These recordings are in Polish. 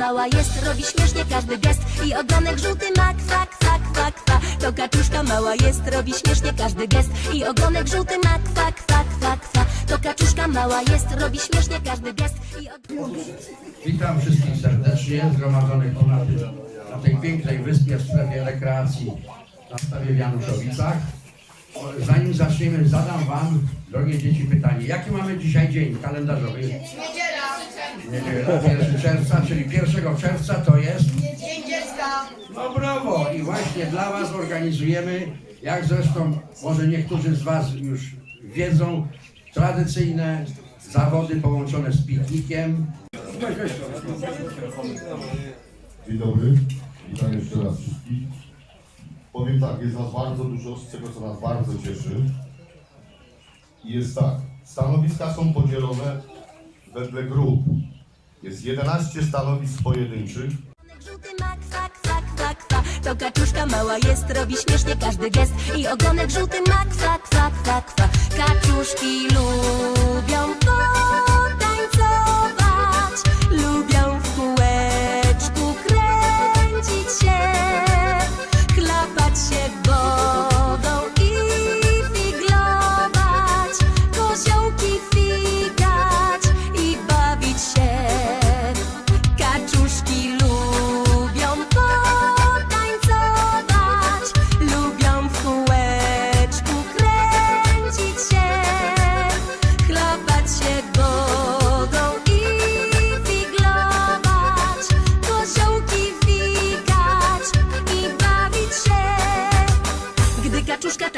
mała jest, robi śmiesznie każdy gest i ogonek żółty ma kwa, kwa, kwa, kwa. To kaczuszka mała jest, robi śmiesznie każdy gest i ogonek żółty ma kwa, kwa, kwa, kwa. To kaczuszka mała jest, robi śmiesznie każdy gest i ogonek... Witam wszystkich serdecznie zgromadzonych ponad na tej pięknej wyspie w strefie rekreacji na stawie w Januszowicach. Zanim zaczniemy, zadam Wam, drogie dzieci, pytanie. Jaki mamy dzisiaj dzień kalendarzowy? Niedziela. 1 czerwca, czyli 1 czerwca to jest? Dzień dziecka. No brawo! I właśnie dla Was organizujemy, jak zresztą może niektórzy z Was już wiedzą, tradycyjne zawody połączone z piknikiem. Dzień dobry, witam jeszcze raz wszystkich. Powiem tak, jest nas bardzo dużo, z czego co nas bardzo cieszy. I jest tak, stanowiska są podzielone wedle grup. Jest 11 stanowisk pojedynczych, żółty ma kwa, kwa, kwa, kwa. To kaczuszka mała jest, robi śmiesznie każdy gest i ogonek żółty ma kwa, kwa, kwa, kwa. Kaczuszki lubią potańcować,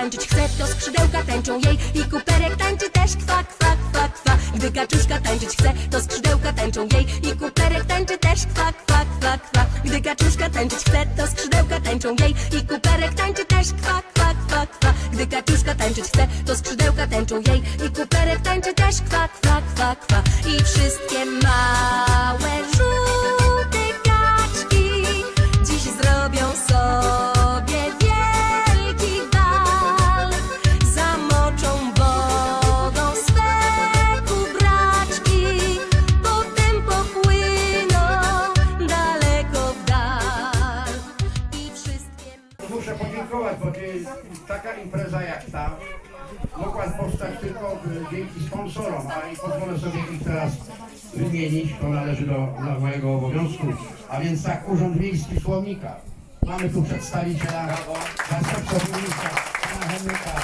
tańczyć chce, to skrzydełka tańczą jej i kuperek tańczy też kwa, kwa, kwa, kwa. Gdy kaczuszka tańczyć chce, to skrzydełka tańczą jej i kuperek tańczy też kwa, kwa, kwa, kwa. Gdy kaczuszka tańczyć chce, to skrzydełka tańczą jej i kuperek tańczy też kwa, kwa, kwa, kwa. Gdy kaczuszka tańczyć chce, to skrzydełka tańczą jej i kuperek tańczy też kwa, kwa, kwa, kwa. I wszystkie małe impreza jak ta mogła powstać tylko dzięki sponsorom, a i pozwolę sobie ich teraz wymienić, to należy do, do mojego obowiązku. A więc tak, Urząd Miejski Słownika. Mamy tu przedstawiciela zastępcą burmistrza, pana Henryka.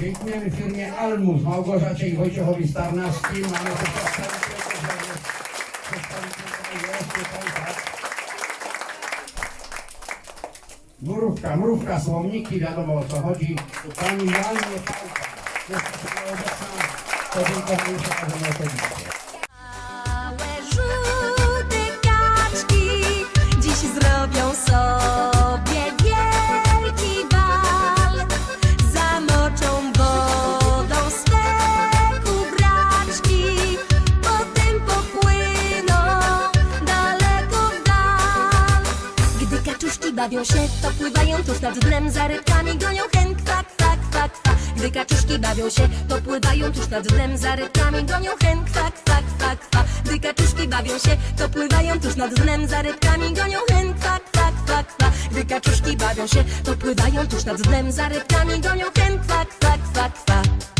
Dziękujemy firmie Almus, Małgorzacie i Wojciechowi Starnawskim. Mamy tu przedstawiciela, przedstawiciela jest tutaj, tak. Mrówka, mrówka, słomniki, wiadomo o co chodzi. Pani Joannie Pałka. Jest obecna. Podziękowanie przekażemy osobiście. Małe bawią się, to pływają tuż nad dnem, za rybkami gonią hen, kwa, kwa, kwa, kwa. Gdy kaczuszki bawią się, to pływają tuż nad dnem, za rybkami gonią hen, kwa, kwa, kwa, kwa. Gdy kaczuszki bawią się, to pływają tuż nad dnem, za rybkami gonią hen, kwa, kwa, kwa, kwa. Gdy kaczuszki bawią się, to pływają tuż nad dnem, za rybkami gonią hen, kwa, kwa, kwa, kwa.